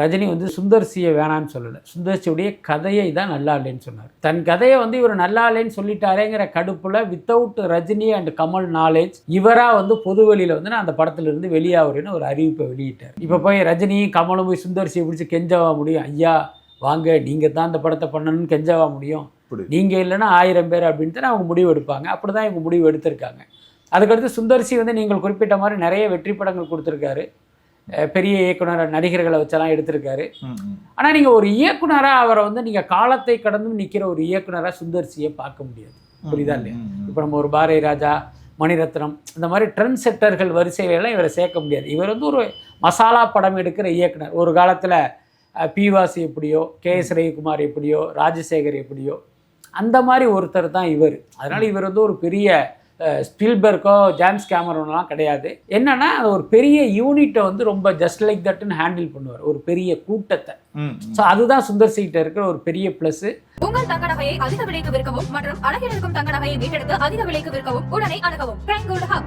ரஜினி வந்து சுந்தர் சியை வேணான்னு சொல்லலை. சுந்தர் சியுடைய கதையை தான் நல்லா இல்லைன்னு சொன்னார். தன் கதையை வந்து இவர் நல்லா இல்லைன்னு சொல்லிட்டாரேங்கிற கடுப்புல without Rajini and Kamal knowledge இவரா வந்து பொதுவெளியில வந்து நான் அந்த படத்துல இருந்து வெளியாகிறேன்னு ஒரு அறிவிப்பை வெளியிட்டார். இப்போ போய் ரஜினியும் கமலும் போய் சுந்தர் சியை பிடிச்சி கெஞ்சவா முடியும்? ஐயா வாங்க நீங்க தான் அந்த படத்தை பண்ணணும்னு கெஞ்சவா முடியும்? அப்படி. நீங்க இல்லைன்னா ஆயிரம் பேர் அப்படின்ட்டு தான் அவங்க முடிவு எடுப்பாங்க. அப்படிதான் இவங்க முடிவு எடுத்திருக்காங்க. அதுக்கடுத்து சுந்தர்சி வந்து நீங்கள் குறிப்பிட்ட மாதிரி நிறைய வெற்றி படங்கள் கொடுத்துருக்காரு. பெரிய இயக்குனர் நடிகர்களை வச்செல்லாம் எடுத்திருக்காரு. ஆனால் நீங்கள் ஒரு இயக்குனராக அவரை வந்து நீங்கள் காலத்தை கடந்தும் நிற்கிற ஒரு இயக்குனராக சுந்தர்சியை பார்க்க முடியாது. புரியுதா இல்லையா. இப்போ நம்ம ஒரு பாரதி ராஜா மணிரத்னம் இந்த மாதிரி ட்ரெண்ட் செட்டர்கள் வரிசையிலலாம் இவரை சேர்க்க முடியாது. இவர் வந்து ஒரு மசாலா படம் எடுக்கிற இயக்குனர். ஒரு காலத்தில் பிவாசி எப்படியோ கே எஸ் ரவிக்குமார் எப்படியோ ராஜசேகர் எப்படியோ அந்த மாதிரி ஒருத்தர் தான் இவர். அதனால் இவர் வந்து ஒரு பெரிய ஸ்பில்பர்க்கோ ஜேம்ஸ் கேமரோன்லாம் கிடையாது. என்னன்னா அது ஒரு பெரிய யூனிட்டை வந்து ரொம்ப ஜஸ்ட் லைக் தட்னு ஹேண்டில் பண்ணுவார். ஒரு பெரிய கூட்டத்தை. ஸோ அதுதான் சுந்தர் சிகிட்ட இருக்கிற ஒரு பெரிய ப்ளஸ் உங்கள் தங்க நகையை அதிக விலைக்கு விற்கவும் மற்றும் அழகில் இருக்கும் தங்க நகையை மீட்டெடுத்து அதிக விலைக்கு விற்கவும் உடனே அணுகவும். Prime gold hub